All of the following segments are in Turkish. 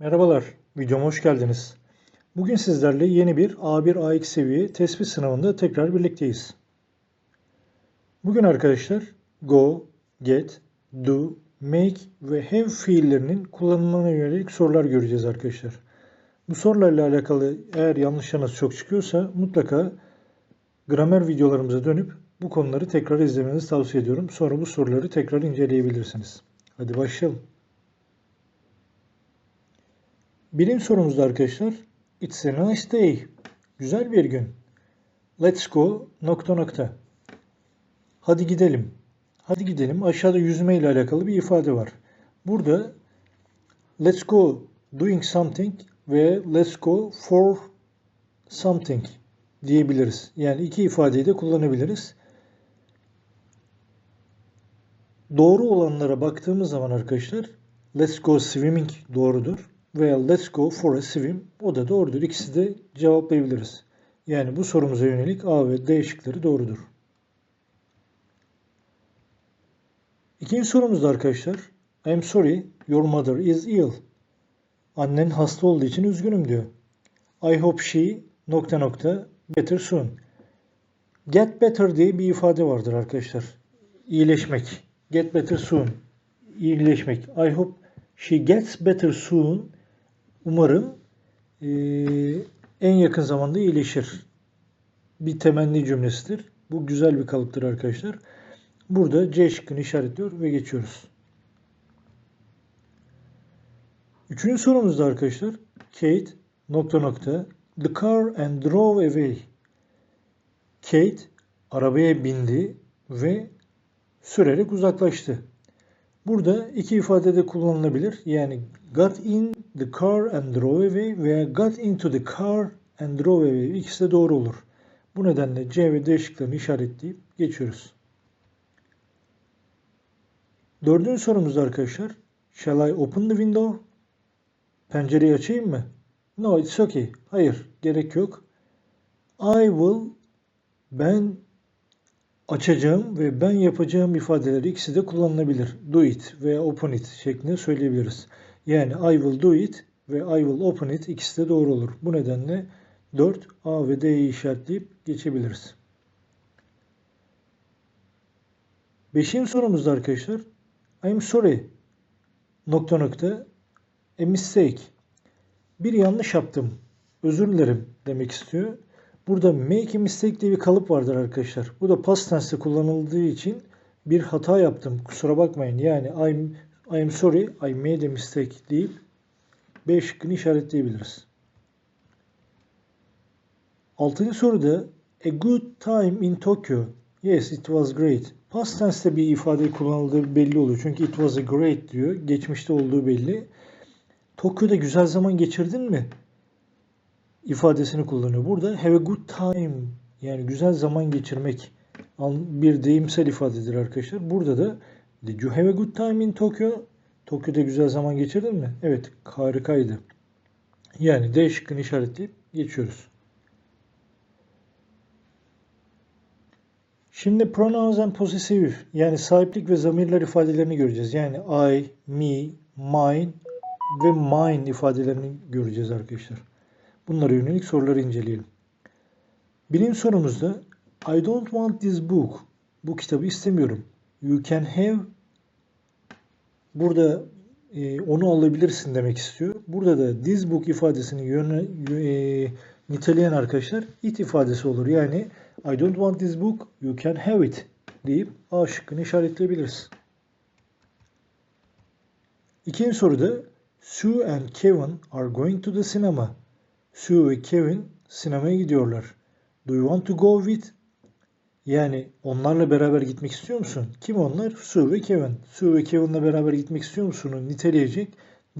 Merhabalar, videoma hoş geldiniz. Bugün sizlerle yeni bir A1 A2 seviye tespit sınavında tekrar birlikteyiz. Bugün arkadaşlar go, get, do, make ve have fiillerinin kullanımına yönelik sorular göreceğiz arkadaşlar. Bu sorularla alakalı eğer yanlışlarınız çok çıkıyorsa mutlaka gramer videolarımıza dönüp bu konuları tekrar izlemenizi tavsiye ediyorum. Sonra bu soruları tekrar inceleyebilirsiniz. Hadi başlayalım. Bilim sorumuzda arkadaşlar. It's a nice day. Güzel bir gün. Let's go nokta nokta. Hadi gidelim. Hadi gidelim. Aşağıda yüzme ile alakalı bir ifade var. Burada let's go doing something ve let's go for something diyebiliriz. Yani iki ifadeyi de kullanabiliriz. Doğru olanlara baktığımız zaman arkadaşlar let's go swimming doğrudur veya let's go for a swim o da doğrudur. İkisi de cevaplayabiliriz. Yani bu sorumuza yönelik A ve D şıkları doğrudur. İkinci sorumuzda arkadaşlar I'm sorry your mother is ill. Annen hasta olduğu için üzgünüm diyor. I hope she nokta nokta better soon. Get better diye bir ifade vardır arkadaşlar. İyileşmek. Get better soon. İyileşmek. I hope she gets better soon. Umarım eee, en yakın zamanda iyileşir. Bir temenni cümlesidir. Bu güzel bir kalıptır arkadaşlar. Burada C şıkkını işaretliyor ve geçiyoruz. Üçüncü sorumuzda arkadaşlar Kate nokta nokta the car and drove away. Kate arabaya bindi ve sürerek uzaklaştı. Burada iki ifade de kullanılabilir. Yani got in the car and drove away veya got into the car and drove away. İkisi de doğru olur. Bu nedenle C ve D şıklarını işaretleyip geçiyoruz. Dördüncü sorumuzda arkadaşlar. Shall I open the window? Pencereyi açayım mı? No, it's okay. Hayır, gerek yok. I will ben açacağım ve ben yapacağım ifadeleri ikisi de kullanılabilir. Do it veya open it şeklinde söyleyebiliriz. Yani I will do it ve I will open it ikisi de doğru olur. Bu nedenle 4 A ve D'yi işaretleyip geçebiliriz. Beşinci sorumuzda arkadaşlar I'm sorry nokta nokta a mistake. Bir yanlış yaptım. Özür dilerim demek istiyor. Burada make a mistake diye bir kalıp vardır arkadaşlar. Bu da past tense'te kullanıldığı için bir hata yaptım. Kusura bakmayın. Yani I'm, I'm sorry I made a mistake deyip B şıkkını işaretleyebiliriz. Altıncı soruda a good time in Tokyo. Yes, it was great. Past tense'te bir ifade kullanıldığı belli oluyor. Çünkü it was a great diyor. Geçmişte olduğu belli. Tokyo'da güzel zaman geçirdin mi? ifadesini kullanıyor. Burada have a good time yani güzel zaman geçirmek bir deyimsel ifadedir arkadaşlar. Burada da did you have a good time in Tokyo? Tokyo'da güzel zaman geçirdin mi? Evet harikaydı. Yani D şıkkını işaretleyip geçiyoruz. Şimdi pronouns and possessive yani sahiplik ve zamirler ifadelerini göreceğiz. Yani I, me, mine ve mine ifadelerini göreceğiz arkadaşlar. Bunlara yönelik soruları inceleyelim. Birinci sorumuzda I don't want this book. Bu kitabı istemiyorum. You can have burada e, onu alabilirsin demek istiyor. Burada da this book ifadesini yöne, e, niteleyen arkadaşlar it ifadesi olur. Yani I don't want this book, you can have it deyip A şıkkını işaretleyebiliriz. İkinci soruda Sue and Kevin are going to the cinema. Sue ve Kevin sinemaya gidiyorlar. Do you want to go with? Yani onlarla beraber gitmek istiyor musun? Kim onlar? Sue ve Kevin. Sue ve Kevin'le beraber gitmek istiyor musun'u niteleyecek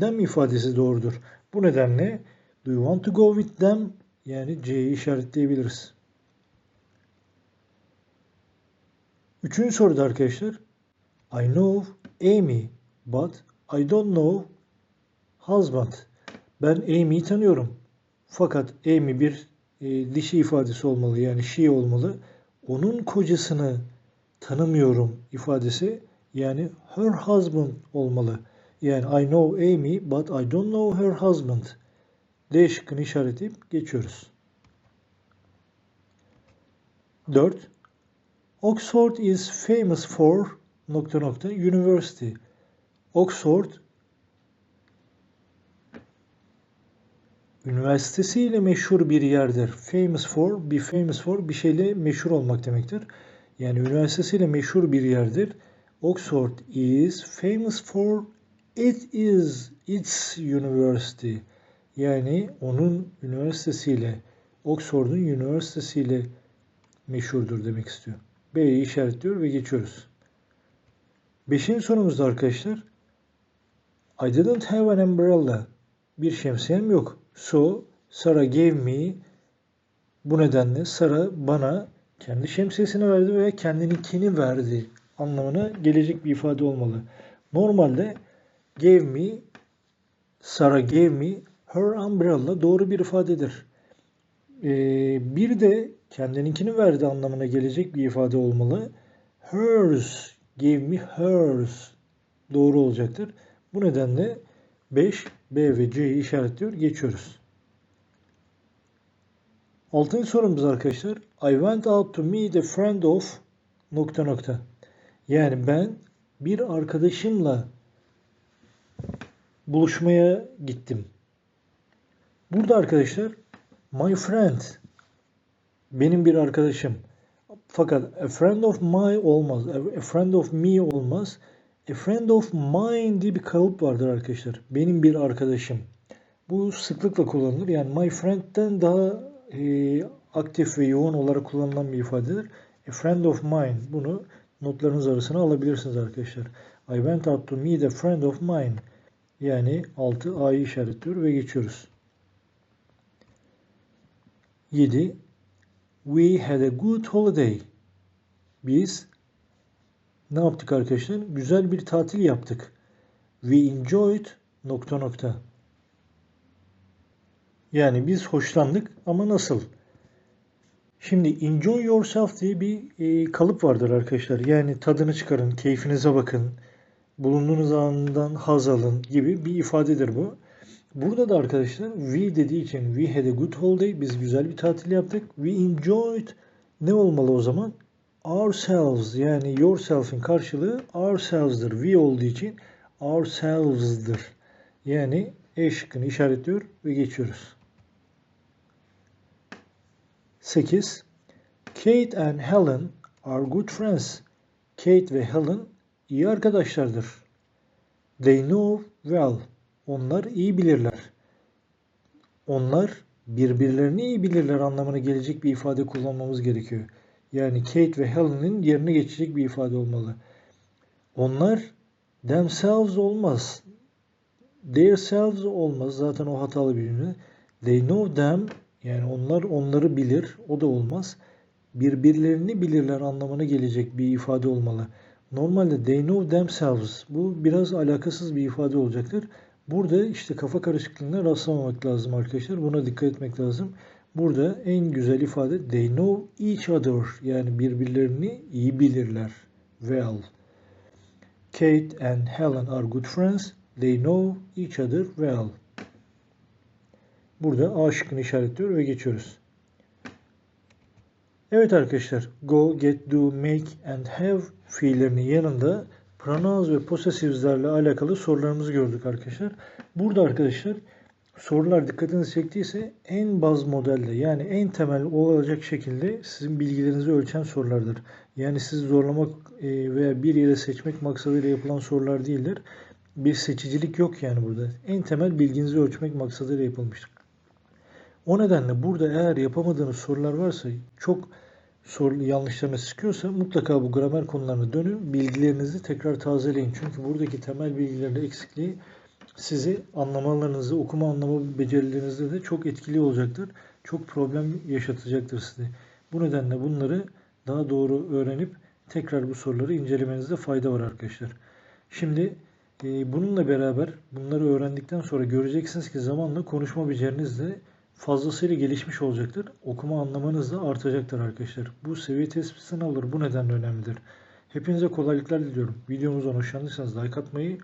them ifadesi doğrudur. Bu nedenle do you want to go with them? Yani C'yi işaretleyebiliriz. Üçüncü soruda arkadaşlar I know Amy but I don't know husband. Ben Amy'yi tanıyorum. Fakat Amy bir e, dişi ifadesi olmalı yani she olmalı. Onun kocasını tanımıyorum ifadesi yani her husband olmalı. Yani I know Amy but I don't know her husband. D şıkkını işaretleyip geçiyoruz. 4. Oxford is famous for nokta nokta university. Oxford üniversitesiyle meşhur bir yerdir. Famous for, be famous for bir şeyle meşhur olmak demektir. Yani üniversitesiyle meşhur bir yerdir. Oxford is famous for it is its university. Yani onun üniversitesiyle Oxford'un üniversitesiyle meşhurdur demek istiyor. B'yi işaretliyor ve geçiyoruz. Beşinci sorumuzda arkadaşlar. I didn't have an umbrella. Bir şemsiyem yok. So, Sarah gave me bu nedenle Sarah bana kendi şemsiyesini verdi veya kendininkini verdi anlamına gelecek bir ifade olmalı. Normalde gave me, Sarah gave me her umbrella doğru bir ifadedir. Ee, bir de kendininkini verdi anlamına gelecek bir ifade olmalı. Hers gave me hers doğru olacaktır. Bu nedenle 5, B ve C'yi işaretliyor. Geçiyoruz. Altıncı sorumuz arkadaşlar. I went out to meet a friend of nokta nokta. Yani ben bir arkadaşımla buluşmaya gittim. Burada arkadaşlar my friend benim bir arkadaşım. Fakat a friend of my olmaz. A friend of me olmaz. A friend of mine diye bir kalıp vardır arkadaşlar. Benim bir arkadaşım. Bu sıklıkla kullanılır. Yani my friend'den daha e, aktif ve yoğun olarak kullanılan bir ifadedir. A friend of mine. Bunu notlarınız arasına alabilirsiniz arkadaşlar. I went out to meet a friend of mine. Yani 6 A'yı işaretliyor ve geçiyoruz. 7. We had a good holiday. Biz ne yaptık arkadaşlar? Güzel bir tatil yaptık. We enjoyed nokta nokta. Yani biz hoşlandık ama nasıl? Şimdi enjoy yourself diye bir e, kalıp vardır arkadaşlar. Yani tadını çıkarın, keyfinize bakın, bulunduğunuz andan haz alın gibi bir ifadedir bu. Burada da arkadaşlar we dediği için we had a good holiday. Biz güzel bir tatil yaptık. We enjoyed ne olmalı o zaman? Ourselves yani yourself'in karşılığı ourselves'dır. We olduğu için ourselves'dır. Yani E şıkkını işaretliyor ve geçiyoruz. 8. Kate and Helen are good friends. Kate ve Helen iyi arkadaşlardır. They know well. Onlar iyi bilirler. Onlar birbirlerini iyi bilirler anlamına gelecek bir ifade kullanmamız gerekiyor. Yani Kate ve Helen'in yerine geçecek bir ifade olmalı. Onlar themselves olmaz. Their olmaz. Zaten o hatalı bir cümle. They know them yani onlar onları bilir. O da olmaz. Birbirlerini bilirler anlamına gelecek bir ifade olmalı. Normalde they know themselves. Bu biraz alakasız bir ifade olacaktır. Burada işte kafa karışıklığına rastlamamak lazım arkadaşlar. Buna dikkat etmek lazım. Burada en güzel ifade they know each other. Yani birbirlerini iyi bilirler. Well. Kate and Helen are good friends. They know each other well. Burada A şıkkını işaretliyor ve geçiyoruz. Evet arkadaşlar. Go, get, do, make and have fiillerinin yanında pronouns ve possessives'lerle alakalı sorularımızı gördük arkadaşlar. Burada arkadaşlar sorular dikkatinizi çektiyse en baz modelde yani en temel olacak şekilde sizin bilgilerinizi ölçen sorulardır. Yani sizi zorlamak e, veya bir yere seçmek maksadıyla yapılan sorular değildir. Bir seçicilik yok yani burada. En temel bilginizi ölçmek maksadıyla yapılmıştır. O nedenle burada eğer yapamadığınız sorular varsa çok soru yanlışlarınız çıkıyorsa mutlaka bu gramer konularına dönün. Bilgilerinizi tekrar tazeleyin. Çünkü buradaki temel bilgilerin eksikliği sizi anlamalarınızı, okuma anlama becerilerinizde de çok etkili olacaktır. Çok problem yaşatacaktır size. Bu nedenle bunları daha doğru öğrenip tekrar bu soruları incelemenizde fayda var arkadaşlar. Şimdi e, bununla beraber bunları öğrendikten sonra göreceksiniz ki zamanla konuşma beceriniz de fazlasıyla gelişmiş olacaktır. Okuma anlamanız da artacaktır arkadaşlar. Bu seviye tespit sınavları bu nedenle önemlidir. Hepinize kolaylıklar diliyorum. Videomuzdan hoşlandıysanız like atmayı,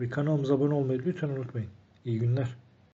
ve kanalımıza abone olmayı lütfen unutmayın. İyi günler.